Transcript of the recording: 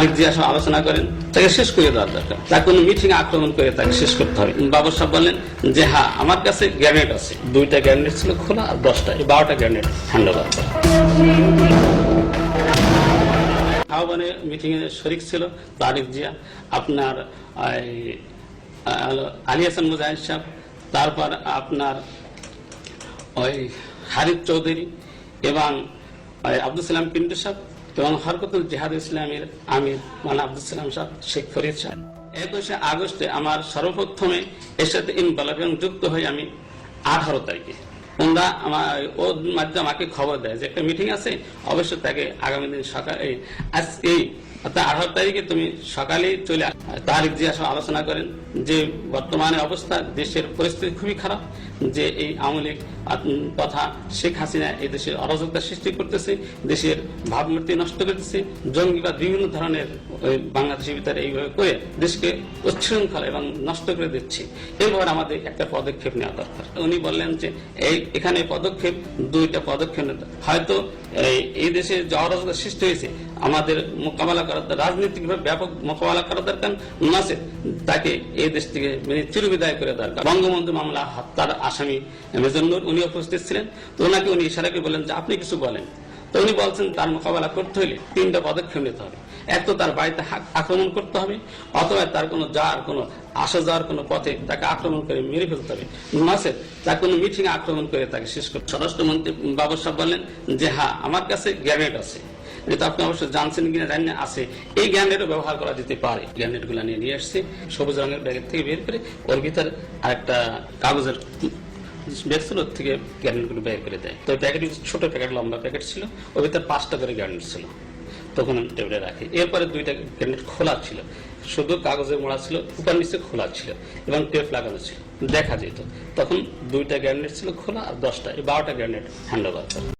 তারিখ দিয়ে আলোচনা করেন, তাকে শেষ করে দেওয়ার দরকার। তার কোনো মিটিং আক্রমণ করে তাকে শেষ করতে হবে। বাবর সাহেব বললেন যে হ্যাঁ আমার কাছে গ্রেনেড আছে। দুইটা গ্রেনেড ছিল খোলা আর দশটা, এই বারোটা গ্রেনেড হ্যান্ড ওভার করে আহ্বানে মিটিং এ শরিক ছিল তারিক জিয়া। আপনার আলী হাসান মুজাহিদ সাহেব, তারপর আপনার, ওই হারিফ চৌধুরী এবং আব্দুল সালাম পিন্টু সাহেব এবং হরকতুল জিহাদ ইসলামের আমির মান আব্দুল সালাম সাহেব শেখ ফরিদ সাহেব। একুশে আগস্টে আমার সর্বপ্রথমে এর সাথে এবং যুক্ত হই আমি আঠারো তারিখে। ওনারা আমার ওর মাধ্যমে আমাকে খবর দেয় যে একটা মিটিং আছে, অবশ্যই তাকে আগামী দিন সকালে আজ এই আঠারো তারিখে তুমি সকালেই চলে তারিখ দিয়ে আসলে আলোচনা করেন যে বর্তমানে অবস্থা, দেশের পরিস্থিতি খুবই খারাপ, যে এই আওয়ামী লীগ তথা শেখ হাসিনা এই দেশের অরাজকতা সৃষ্টি করতেছে, দেশের ভাবমূর্তি নষ্ট করতেছে, জঙ্গিবাদ বিভিন্ন ধরনের বাংলাদেশের ভিতরে এইভাবে করে দেশকে উচ্ছৃঙ্খল এবং নষ্ট করে দিচ্ছে। এরপর আমাদের একটা পদক্ষেপ নেওয়া দরকার। উনি বললেন যে, এই এখানে পদক্ষেপ, দুইটা পদক্ষেপ হয়তো এই দেশে যে অরাজকতা সৃষ্টি হয়েছে আমাদের মোকাবেলা করার রাজনৈতিকভাবে ব্যাপক মোকাবেলা করা দরকার নচে তাকে এই দেশ থেকে মানে চিরবিদায় করে দরকার। বঙ্গবন্ধু মামলা হত্যার আসামি মেজন্নুর উনি উপস্থিত ছিলেন। তো ওনাকে উনি ইশারা করে বলেন যে, আপনি কিছু বলেন। তো উনি বলছেন, তার মোকাবেলা করতে হলে তিনটা পদক্ষেপ নিতে হবে। এক তো তার বাড়িতে আক্রমণ করতে হবে, অথবা তার কোনো যাওয়ার কোনো, আসা যাওয়ার কোনো পথে তাকে আক্রমণ করে মেরে ফেলতে হবে। নচেত তার কোনো মিটিং আক্রমণ করে তাকে শেষ করতে স্বরাষ্ট্রমন্ত্রী বাবর সাহেব বললেন যে হ্যাঁ আমার কাছে গ্যানেট আছে। এটা আপনি অবশ্যই জানছেন কিনা জানি না, আছে। এই গ্যানেটও ব্যবহার করা যেতে পারে। গ্যানেটগুলা নিয়ে নিয়ে আসছে, সবুজ রঙের ব্যাগের থেকে বের করে ওর ভিতরে আরেকটা কাগজের ব্যাগ ছিল থেকে গ্যানেটগুলো বের করে দেয়। তো প্যাকেট ছোট প্যাকেট, লম্বা প্যাকেট ছিল, ওর ভিতরে পাঁচটা করে গ্যানেট ছিল। তখন টেবিলে রাখি। এরপরে দুইটা গ্যানেট খোলা ছিল। শুধু কাগজে মোড়া ছিল, উপর নিচে খোলা ছিল এবং টেপ লাগানো ছিল। দেখা যেত। তখন দুইটা গ্যানেট ছিল খোলা আর দশটা, এই বারোটা গ্যানেট হ্যান্ড ওভার করে।